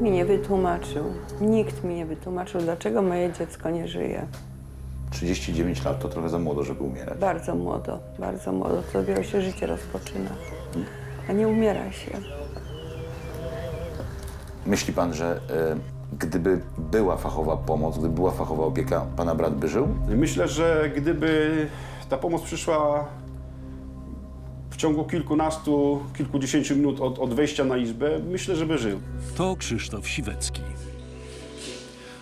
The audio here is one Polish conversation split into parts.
nie wytłumaczył. Nikt mi nie wytłumaczył, dlaczego moje dziecko nie żyje. 39 lat to trochę za młodo, żeby umierać. Bardzo młodo, bardzo młodo. To dopiero się życie rozpoczyna. A nie umiera się. Myśli pan, że e, gdyby była fachowa pomoc, gdyby była fachowa opieka, pana brat by żył? Myślę, że gdyby ta pomoc przyszła w ciągu kilkunastu, kilkudziesięciu minut od, od wejścia na izbę, myślę, że by żył. To Krzysztof Siwecki.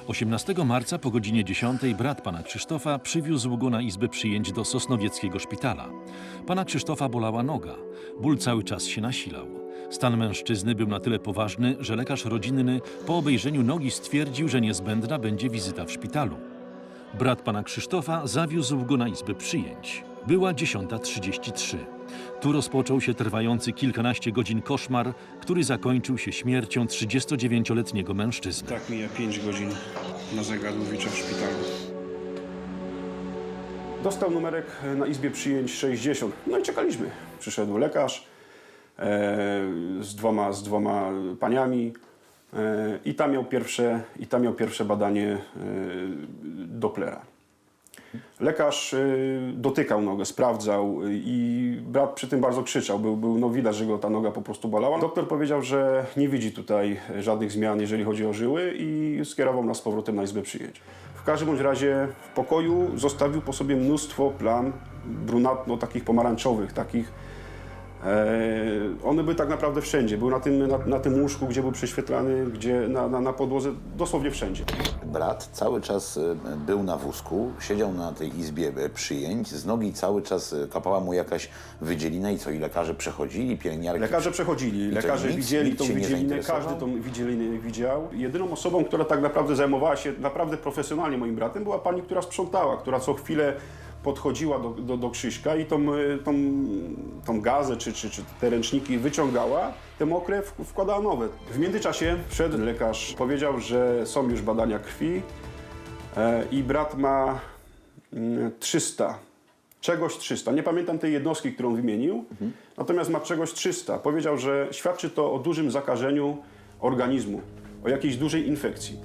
18 marca po godzinie 10 brat pana Krzysztofa przywiózł go na izbę przyjęć do Sosnowieckiego szpitala. Pana Krzysztofa bolała noga. Ból cały czas się nasilał. Stan mężczyzny był na tyle poważny, że lekarz rodzinny po obejrzeniu nogi stwierdził, że niezbędna będzie wizyta w szpitalu. Brat pana Krzysztofa zawiózł go na izbę przyjęć. Była 10.33. Tu rozpoczął się trwający kilkanaście godzin koszmar, który zakończył się śmiercią 39-letniego mężczyzny. Tak mija 5 godzin na zegarowicza w szpitalu. Dostał numerek na izbie przyjęć 60. No i czekaliśmy. Przyszedł lekarz e, z, dwoma, z dwoma paniami e, i, tam miał pierwsze, i tam miał pierwsze badanie e, Dopplera. Lekarz y, dotykał nogę, sprawdzał y, i brat przy tym bardzo krzyczał. Był, był, no widać, że go ta noga po prostu bolała. Doktor powiedział, że nie widzi tutaj żadnych zmian, jeżeli chodzi o żyły i skierował nas z powrotem na izbę przyjęć. W każdym bądź razie w pokoju zostawił po sobie mnóstwo plam brunatno, takich pomarańczowych, takich E, one były tak naprawdę wszędzie. Był na tym, na, na tym łóżku, gdzie był prześwietlany, gdzie na, na, na podłodze, dosłownie wszędzie. Brat cały czas e, był na wózku, siedział na tej izbie e, przyjęć, z nogi cały czas e, kapała mu jakaś wydzielina i co, i lekarze przechodzili, pielęgniarki... Lekarze przechodzili, lekarze nic- widzieli nikt tą widzielinę, każdy tą widzelinę widział. Jedyną osobą, która tak naprawdę zajmowała się naprawdę profesjonalnie moim bratem, była pani, która sprzątała, która co chwilę podchodziła do, do, do Krzyśka i tą, y, tą, tą gazę czy, czy, czy te ręczniki wyciągała, te mokre wkładała nowe. W międzyczasie wszedł lekarz, powiedział, że są już badania krwi e, i brat ma mm, 300 czegoś 300. Nie pamiętam tej jednostki, którą wymienił, natomiast ma czegoś 300. Powiedział, że świadczy to o dużym zakażeniu organizmu, o jakiejś dużej infekcji.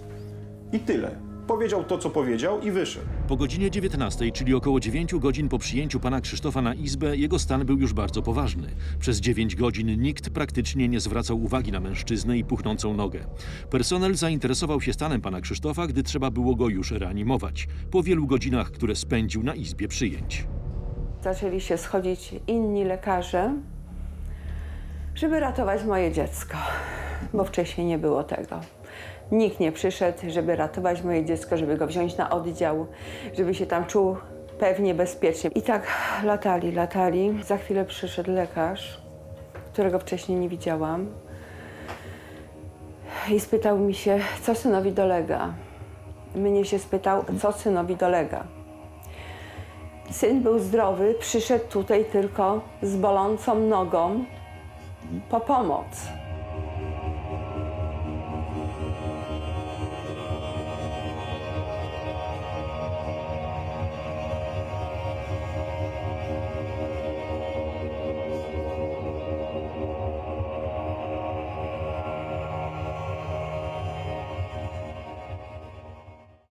I tyle. Powiedział to, co powiedział i wyszedł. Po godzinie 19, czyli około 9 godzin po przyjęciu pana Krzysztofa na izbę, jego stan był już bardzo poważny. Przez 9 godzin nikt praktycznie nie zwracał uwagi na mężczyznę i puchnącą nogę. Personel zainteresował się stanem pana Krzysztofa, gdy trzeba było go już reanimować. Po wielu godzinach, które spędził na izbie przyjęć. Zaczęli się schodzić inni lekarze, żeby ratować moje dziecko, bo wcześniej nie było tego. Nikt nie przyszedł, żeby ratować moje dziecko, żeby go wziąć na oddział, żeby się tam czuł pewnie, bezpiecznie. I tak latali, latali. Za chwilę przyszedł lekarz, którego wcześniej nie widziałam. I spytał mi się, co synowi dolega. Mnie się spytał, co synowi dolega. Syn był zdrowy, przyszedł tutaj tylko z bolącą nogą po pomoc.